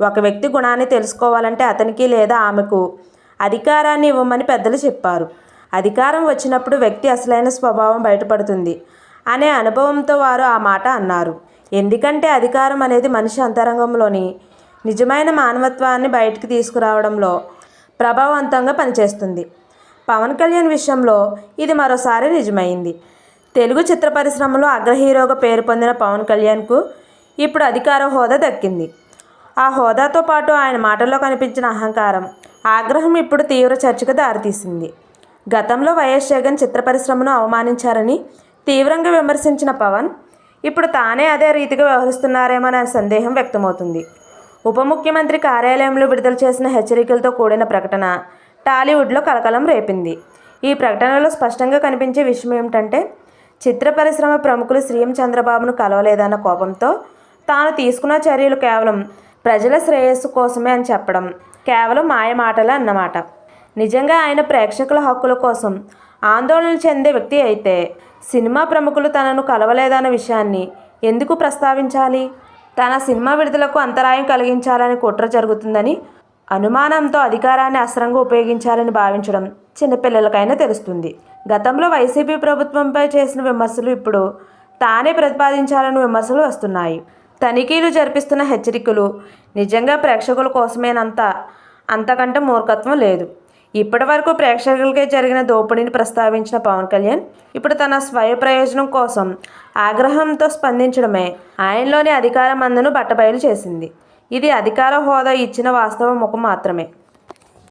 ఒక వ్యక్తి గుణాన్ని తెలుసుకోవాలంటే అతనికి లేదా ఆమెకు అధికారాన్ని ఇవ్వమని పెద్దలు చెప్పారు. అధికారం వచ్చినప్పుడు వ్యక్తి అసలైన స్వభావం బయటపడుతుంది అనే అనుభవంతో వారు ఆ మాట అన్నారు. ఎందుకంటే అధికారం అనేది మనిషి అంతరంగంలోని నిజమైన మానవత్వాన్ని బయటికి తీసుకురావడంలో ప్రభావవంతంగా పనిచేస్తుంది. పవన్ కళ్యాణ్ విషయంలో ఇది మరోసారి నిజమైంది. తెలుగు చిత్ర పరిశ్రమలో అగ్రహీరోగా పేరు పొందిన పవన్ కళ్యాణ్కు ఇప్పుడు అధికార హోదా దక్కింది. ఆ హోదాతో పాటు ఆయన మాటల్లో కనిపించిన అహంకారం ఆగ్రహం ఇప్పుడు తీవ్ర చర్చకు దారితీసింది. గతంలో వైఎస్ జగన్ చిత్ర పరిశ్రమను అవమానించారని తీవ్రంగా విమర్శించిన పవన్ ఇప్పుడు తానే అదే రీతిగా వ్యవహరిస్తున్నారేమోనే సందేహం వ్యక్తమవుతుంది. ఉప ముఖ్యమంత్రి కార్యాలయంలో విడుదల చేసిన హెచ్చరికలతో కూడిన ప్రకటన టాలీవుడ్లో కలకలం రేపింది. ఈ ప్రకటనలో స్పష్టంగా కనిపించే విషయం ఏమిటంటే చిత్ర పరిశ్రమ ప్రముఖులు సీఎం చంద్రబాబును కలవలేదన్న కోపంతో తాను తీసుకున్న చర్యలు కేవలం ప్రజల శ్రేయస్సు కోసమే అని చెప్పడం. కేవలం మాయ మాటలే అన్నమాట. నిజంగా ఆయన ప్రేక్షకుల హక్కుల కోసం ఆందోళన చెందే వ్యక్తి అయితే సినిమా ప్రముఖులు తనను కలవలేదన్న విషయాన్ని ఎందుకు ప్రస్తావించాలి? తన సినిమా విడుదలకు అంతరాయం కలిగించాలని కుట్ర జరుగుతుందని అనుమానంతో అధికారాన్ని అస్త్రంగా ఉపయోగించాలని భావించడం చిన్నపిల్లలకైనా తెలుస్తుంది. గతంలో వైసీపీ ప్రభుత్వంపై చేసిన విమర్శలు ఇప్పుడు తానే ప్రతిపాదించాలని విమర్శలు వస్తున్నాయి. తనిఖీలు జరిపిస్తున్న హెచ్చరికలు నిజంగా ప్రేక్షకుల కోసమేనంత అంతకంటే మూర్ఖత్వం లేదు. ఇప్పటివరకు ప్రేక్షకులకే జరిగిన దోపిడీని ప్రస్తావించిన పవన్ కళ్యాణ్ ఇప్పుడు తన స్వయ ప్రయోజనం కోసం ఆగ్రహంతో స్పందించడమే ఆయనలోని అధికార మందును బట్టబయలు చేసింది. ఇది అధికార హోదా ఇచ్చిన వాస్తవ ముఖం మాత్రమే.